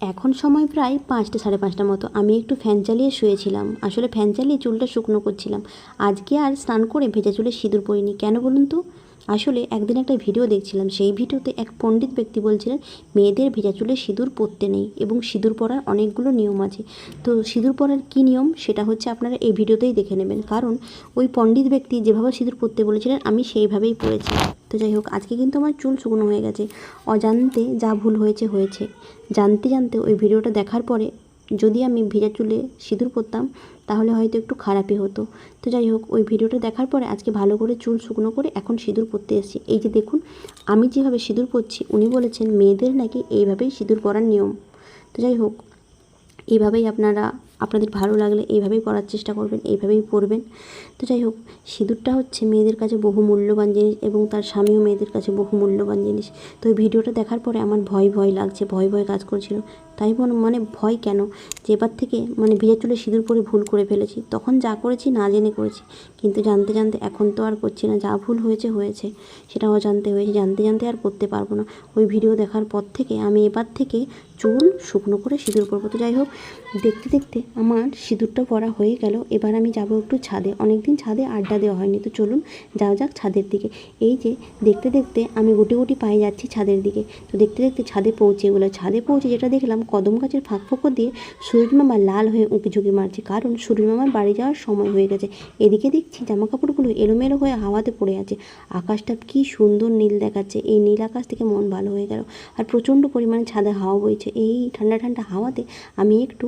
এখন সময় প্রায় পাঁচটা, সাড়ে পাঁচটার মতো। আমি একটু ফ্যান চালিয়ে শুয়েছিলাম। আসলে ফ্যান চালিয়ে চুলটা শুকনো করছিলাম। আজকে আর স্নান করে ভেজা চুলে সিঁদুর পরিনি। কেন বলুন তো? আসলে একদিন একটা ভিডিও দেখছিলাম। সেই ভিডিওতে এক পণ্ডিত ব্যক্তি বলছিলেন, মেয়েদের ভেজা চুলে সিঁদুর পরতে নেই এবং সিঁদুর পরার অনেকগুলো নিয়ম আছে। তো সিঁদুর পরার কী নিয়ম? সেটা হচ্ছে আপনারা এই ভিডিওতেই দেখে নেবেন। কারণ ওই পণ্ডিত ব্যক্তি যেভাবে সিঁদুর পরতে বলেছিলেন, আমি সেইভাবেই পরেছি। তো যাই হোক, আজকে কিন্তু আমার চুল শুকনো হয়ে গেছে। অজান্তে যা ভুল হয়েছে হয়েছে। জানতে জানতে ওই ভিডিওটা দেখার পরে যদি আমি ভেজা চুলে সিঁদুর পরতাম, তাহলে হয়তো একটু খারাপই হতো। তো যাই হোক, ওই ভিডিওটা দেখার পরে আজকে ভালো করে চুল শুকনো করে এখন সিঁদুর পরতে এসেছি। এই যে দেখুন, আমি যেভাবে সিঁদুর পরছি, উনি বলেছেন, মেয়েদের নাকি এইভাবেই সিঁদুর পরার নিয়ম। তো যাই হোক, এইভাবেই আপনারা আপনাদের ভালো লাগলে এইভাবেই পড়ার চেষ্টা করবেন, এইভাবেই পড়বেন। তো যাই হোক, সিঁদুরটা হচ্ছে মেয়েদের কাছে বহু মূল্যবান জিনিস এবং তার স্বামীও মেয়েদের কাছে বহু মূল্যবান জিনিস। তো ভিডিওটা দেখার পরে আমার ভয় ভয় লাগছে, ভয় ভয় কাজ করছিল। তাই মনে ভয় কেন? যে এবার থেকে মানে ভিজে চুলে সিঁদুর পরে ভুল করে ফেলেছি। তখন যা করেছি না জেনে করেছি। কিন্তু জানতে জানতে এখন তো আর করছি না। যা ভুল হয়েছে হয়েছে। সেটাও জানতে হয়েছে। জানতে জানতে আর করতে পারব না। ওই ভিডিও দেখার পর থেকে আমি এবার থেকে চুল শুকনো করে সিঁদুর পরবো। তো যাই হোক, দেখতে দেখতে আমার সিঁদুরটা পরা হয়ে গেল। এবার আমি যাব একটু ছাদে। অনেক দিন ছাদে আড্ডা দেওয়া হয়নি। তো চলুন, যাওয়া যাক ছাদের দিকে। এই যে দেখতে দেখতে আমি গুটি গুটি পায়ে যাচ্ছি ছাদের দিকে। তো দেখতে দেখতে ছাদে পৌঁছে গেলো ছাদে পৌঁছে যেটা দেখলাম কদম গাছের ফাঁক ফোঁকো দিয়ে মামা লাল হয়ে উঁকি ঝুঁকি মারছে। কারণ মামার বাড়ি যাওয়ার সময় হয়ে গেছে। এদিকে দেখছি জামা কাপড়গুলো এলোমেলো হয়ে হাওয়াতে পড়ে আছে। আকাশটা কি সুন্দর নীল দেখাচ্ছে। এই নীল আকাশ থেকে মন ভালো হয়ে গেল। আর প্রচণ্ড পরিমাণে ছাদে হাওয়া বইছে। এই ঠান্ডা ঠান্ডা হাওয়াতে আমি একটু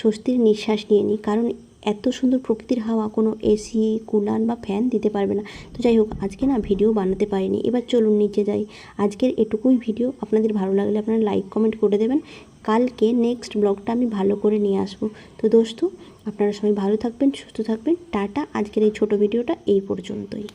স্বস্তির নিঃশ্বাস নিয়ে নিই। কারণ এত সুন্দর প্রকৃতির হাওয়া কোনো এসি কুলার বা ফ্যান দিতে পারবে না। তো যাই হোক, আজকে না ভিডিও বানাতে পারিনি। এবার চলুন নিচে যাই। আজকের এটুকুই ভিডিও। আপনাদের ভালো লাগলে আপনারা লাইক, কমেন্ট করে দেবেন। কালকে নেক্সট ব্লগটা আমি ভালো করে নিয়ে আসব। তো দোস্ত, আপনারা সবাই ভালো থাকবেন, সুস্থ থাকবেন। টাটা, আজকের এই ছোট ভিডিওটা এই পর্যন্তই।